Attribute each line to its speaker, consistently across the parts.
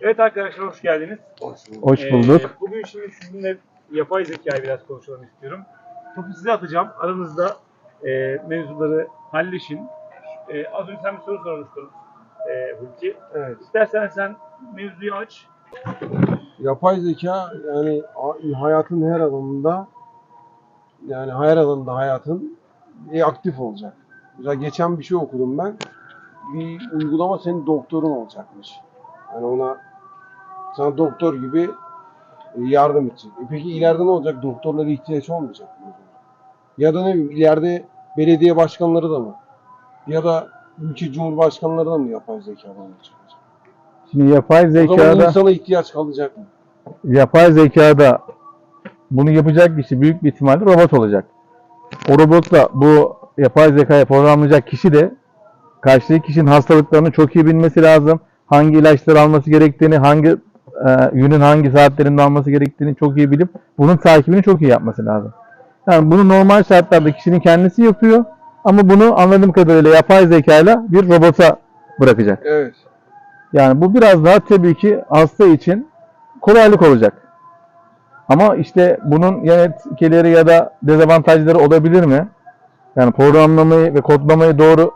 Speaker 1: Evet arkadaşlar hoş geldiniz.
Speaker 2: Hoş
Speaker 1: Ee,
Speaker 2: bulduk.
Speaker 1: bugün şimdi sizinle yapay zekayı biraz konuşalım istiyorum. Topu size atacağım. Aranızda e, mevzuları halleşin. E, az önce sen bir soru sormuştun e, Hulki.
Speaker 3: Evet.
Speaker 1: İstersen sen mevzuyu aç.
Speaker 3: Yapay zeka yani hayatın her alanında yani her alanında hayatın e, aktif olacak. Mesela geçen bir şey okudum ben. Bir uygulama senin doktorun olacakmış. Yani ona sana doktor gibi yardım edecek. E peki ileride ne olacak? Doktorlara ihtiyaç olmayacak mı? Ya da ne bileyim ileride belediye başkanları da mı? Ya da ülke cumhurbaşkanları da mı yapay zekadan olacak?
Speaker 2: Şimdi yapay
Speaker 3: O zaman
Speaker 2: zekada
Speaker 3: insana ihtiyaç kalacak mı?
Speaker 2: yapay zekada bunu yapacak kişi büyük bir ihtimalle robot olacak. O robotla bu yapay zekayı programlayacak kişi de karşıdaki kişinin hastalıklarını çok iyi bilmesi lazım. Hangi ilaçları alması gerektiğini, hangi e, günün hangi saatlerinde alması gerektiğini çok iyi bilip bunun takibini çok iyi yapması lazım. Yani bunu normal şartlarda kişinin kendisi yapıyor ama bunu anladığım kadarıyla yapay zekayla bir robota bırakacak.
Speaker 3: Evet.
Speaker 2: Yani bu biraz daha tabii ki hasta için kolaylık olacak. Ama işte bunun yan etkileri ya da dezavantajları olabilir mi? Yani programlamayı ve kodlamayı doğru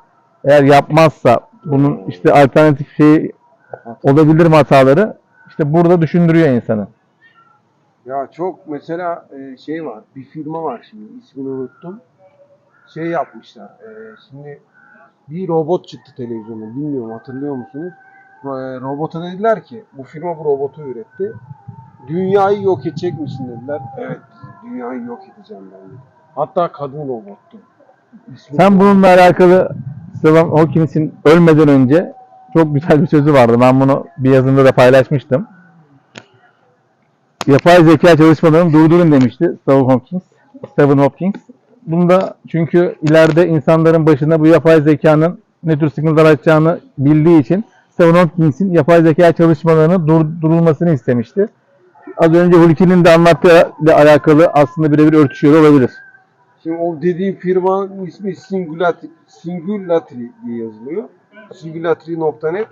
Speaker 2: eğer yapmazsa bunun işte alternatif şeyi olabilir mi hataları? İşte burada düşündürüyor insanı.
Speaker 3: Ya çok mesela e, şey var, bir firma var şimdi ismini unuttum. Şey yapmışlar. e, şimdi bir robot çıktı televizyonda. Bilmiyorum hatırlıyor musunuz? E, robota dediler ki bu firma bu robotu üretti. Dünyayı yok edecek misin dediler. Evet dünyayı yok edeceğim ben dedi. Hatta kadın robottu. İsmi-
Speaker 2: Sen bununla alakalı Stephen Hawking'in ölmeden önce çok güzel bir sözü vardı. Ben bunu bir yazımda da paylaşmıştım. Yapay zeka çalışmalarını durdurun demişti Stephen Hawking. Stephen Hawking. Bunda çünkü ileride insanların başına bu yapay zekanın ne tür sıkıntılar açacağını bildiği için Stephen Hawking'in yapay zeka çalışmalarını durdurulmasını istemişti. Az önce Hulki'nin de anlattığı ile alakalı aslında birebir örtüşüyor olabilir.
Speaker 3: Şimdi o dediğim firmanın ismi Singularity, Singularity diye yazılıyor. Singularity.net.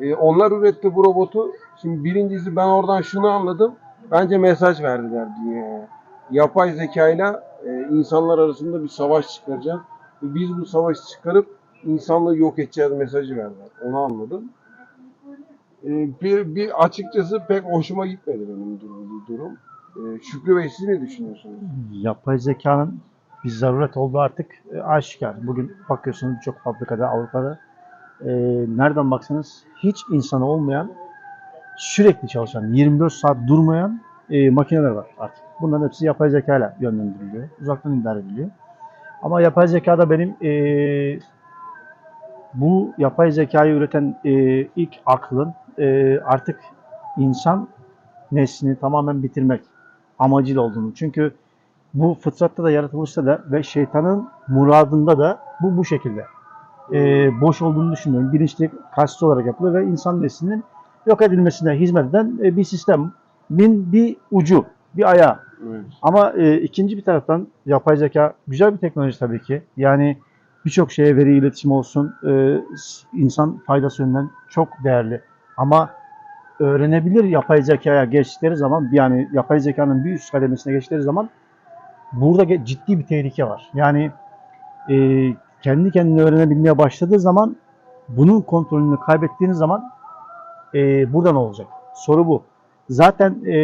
Speaker 3: Ee, onlar üretti bu robotu. Şimdi birincisi ben oradan şunu anladım. Bence mesaj verdiler dünyaya. Yapay zekayla e, insanlar arasında bir savaş çıkaracağız. Biz bu savaşı çıkarıp insanlığı yok edeceğiz mesajı verdiler. Onu anladım. Ee, bir, bir açıkçası pek hoşuma gitmedi benim durum. Durum. Ee, Şükrü Bey siz ne düşünüyorsunuz?
Speaker 4: Yapay zekanın bir zaruret olduğu artık e, aşikar. Bugün bakıyorsunuz birçok fabrikada, Avrupa'da e, nereden baksanız hiç insanı olmayan, sürekli çalışan, 24 saat durmayan e, makineler var artık. Bunların hepsi yapay zeka ile yönlendiriliyor. Uzaktan idare ediliyor. Ama yapay zekada benim e, bu yapay zekayı üreten e, ilk aklın e, artık insan neslini tamamen bitirmek amacıyla olduğunu. Çünkü bu fıtratta da yaratılışta da ve şeytanın muradında da bu bu şekilde. Ee, boş olduğunu düşünmüyorum. Bilinçli, kasti olarak yapılıyor ve insan neslinin yok edilmesine hizmet eden e, bir sistemin bir ucu, bir ayağı.
Speaker 3: Evet.
Speaker 4: Ama e, ikinci bir taraftan yapay zeka güzel bir teknoloji tabii ki. Yani birçok şeye veri iletişim olsun, e, insan faydası yönünden çok değerli. Ama öğrenebilir yapay zekaya geçtikleri zaman, yani yapay zekanın bir üst kademesine geçtikleri zaman burada ciddi bir tehlike var. Yani e, kendi kendine öğrenebilmeye başladığı zaman bunun kontrolünü kaybettiğiniz zaman e, burada ne olacak? Soru bu. Zaten e,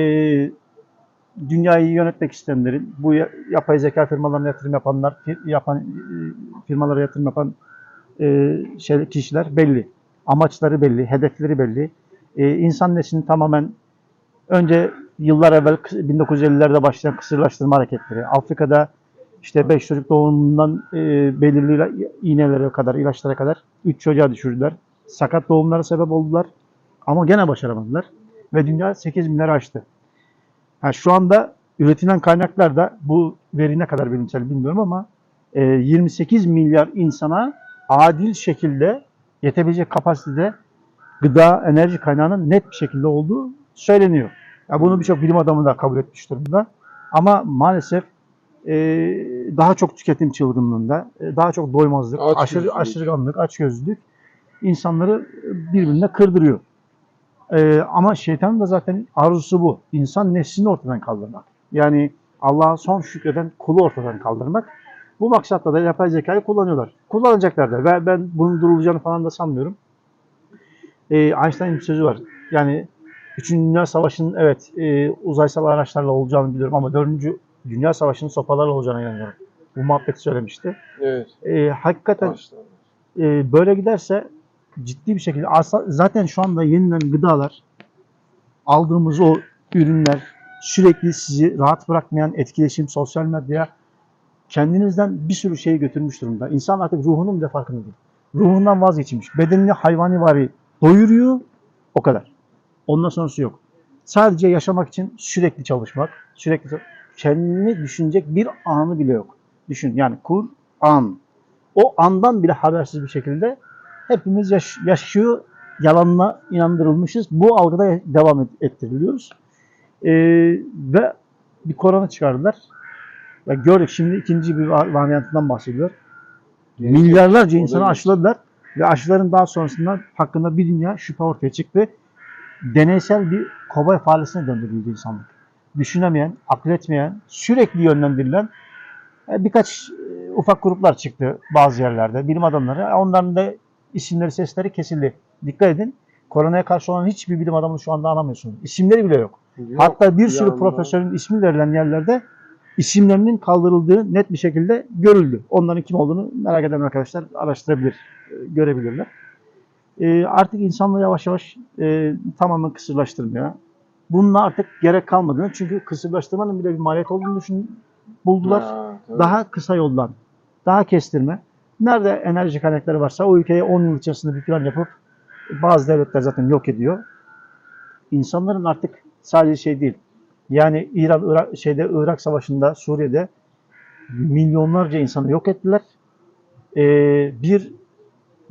Speaker 4: dünyayı yönetmek isteyenlerin, bu ya- yapay zeka firmalarına yatırım yapanlar, yapan e, firmalara yatırım yapan e, şey, kişiler belli. Amaçları belli, hedefleri belli. E, insan neslini tamamen önce yıllar evvel kı- 1950'lerde başlayan kısırlaştırma hareketleri, Afrika'da işte 5 çocuk doğumundan e, belirli iğnelere kadar, ilaçlara kadar 3 çocuğa düşürdüler. Sakat doğumlara sebep oldular ama gene başaramadılar ve dünya 8 milyarı aştı. Ha, şu anda üretilen kaynaklar da bu veri ne kadar bilimsel bilmiyorum ama e, 28 milyar insana adil şekilde yetebilecek kapasitede gıda, enerji kaynağının net bir şekilde olduğu söyleniyor. Ya bunu birçok bilim adamı da kabul etmiş durumda. Ama maalesef e, daha çok tüketim çılgınlığında, e, daha çok doymazlık, aşırı
Speaker 3: Açgözlülük.
Speaker 4: aşırıganlık, açgözlülük insanları birbirine kırdırıyor. Ee, ama şeytanın da zaten arzusu bu. İnsan neslini ortadan kaldırmak. Yani Allah'a son şükreden kulu ortadan kaldırmak. Bu maksatla da yapay zekayı kullanıyorlar. Kullanacaklar da. Ve ben bunun durulacağını falan da sanmıyorum. Ee, Einstein'ın bir sözü var. Yani Üçüncü Dünya Savaşı'nın evet e, uzaysal araçlarla olacağını biliyorum ama Dördüncü Dünya Savaşı'nın sopalarla olacağına inanıyorum. Bu muhabbeti söylemişti.
Speaker 3: Evet.
Speaker 4: E, hakikaten e, böyle giderse ciddi bir şekilde zaten şu anda yenilen gıdalar aldığımız o ürünler sürekli sizi rahat bırakmayan etkileşim sosyal medya kendinizden bir sürü şeyi götürmüş durumda. İnsan artık ruhunun bile farkında değil. Ruhundan vazgeçmiş. Bedenini hayvani vari doyuruyor o kadar. Ondan sonrası yok. Sadece yaşamak için sürekli çalışmak, sürekli kendini düşünecek bir anı bile yok. Düşün yani Kur'an. O andan bile habersiz bir şekilde hepimiz yaş- yaşıyor, yalanla inandırılmışız. Bu algıda devam et- ettiriliyoruz. Ee, ve bir korona çıkardılar. Ve gördük şimdi ikinci bir va- varyantından bahsediyor. Milyarlarca
Speaker 3: O da
Speaker 4: insanı aşıladılar ve aşıların daha sonrasında hakkında bir dünya şüphe ortaya çıktı. Deneysel bir kobay faresine döndürüldü insanlık. Düşünemeyen, akıl etmeyen, sürekli yönlendirilen e, birkaç e, ufak gruplar çıktı bazı yerlerde, bilim adamları. Onların da isimleri, sesleri kesildi. Dikkat edin, koronaya karşı olan hiçbir bilim adamını şu anda anlamıyorsunuz. İsimleri bile yok.
Speaker 3: Yok,
Speaker 4: Hatta bir sürü
Speaker 3: anda-
Speaker 4: profesörün ismi verilen yerlerde isimlerinin kaldırıldığı net bir şekilde görüldü. Onların kim olduğunu merak eden arkadaşlar araştırabilir, e, görebilirler. Artık insanlığı yavaş yavaş tamamen kısırlaştırmaya. Bununla artık gerek kalmadığını çünkü kısırlaştırmanın bile bir maliyet olduğunu düşün, buldular.
Speaker 3: Ha, tabii.
Speaker 4: Daha kısa yoldan, daha kestirme. Nerede enerji kaynakları varsa o ülkeye 10 yıl içerisinde bir plan yapıp bazı devletler zaten yok ediyor. İnsanların artık sadece şey değil. Yani İran, Irak, şeyde Irak Savaşı'nda, Suriye'de milyonlarca insanı yok ettiler. Ee, bir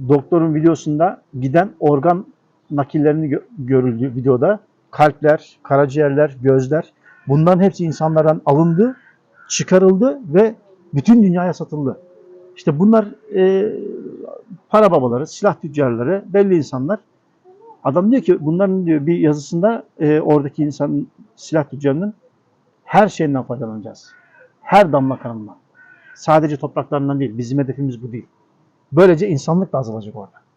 Speaker 4: doktorun videosunda giden organ nakillerini gö- görüldü videoda. Kalpler, karaciğerler, gözler. Bunların hepsi insanlardan alındı, çıkarıldı ve bütün dünyaya satıldı. İşte bunlar e, para babaları, silah tüccarları, belli insanlar. Adam diyor ki bunların diyor bir yazısında e, oradaki insan silah tüccarının her şeyinden faydalanacağız. Her damla kanından. Sadece topraklarından değil. Bizim hedefimiz bu değil. Böylece insanlık da azalacak orada.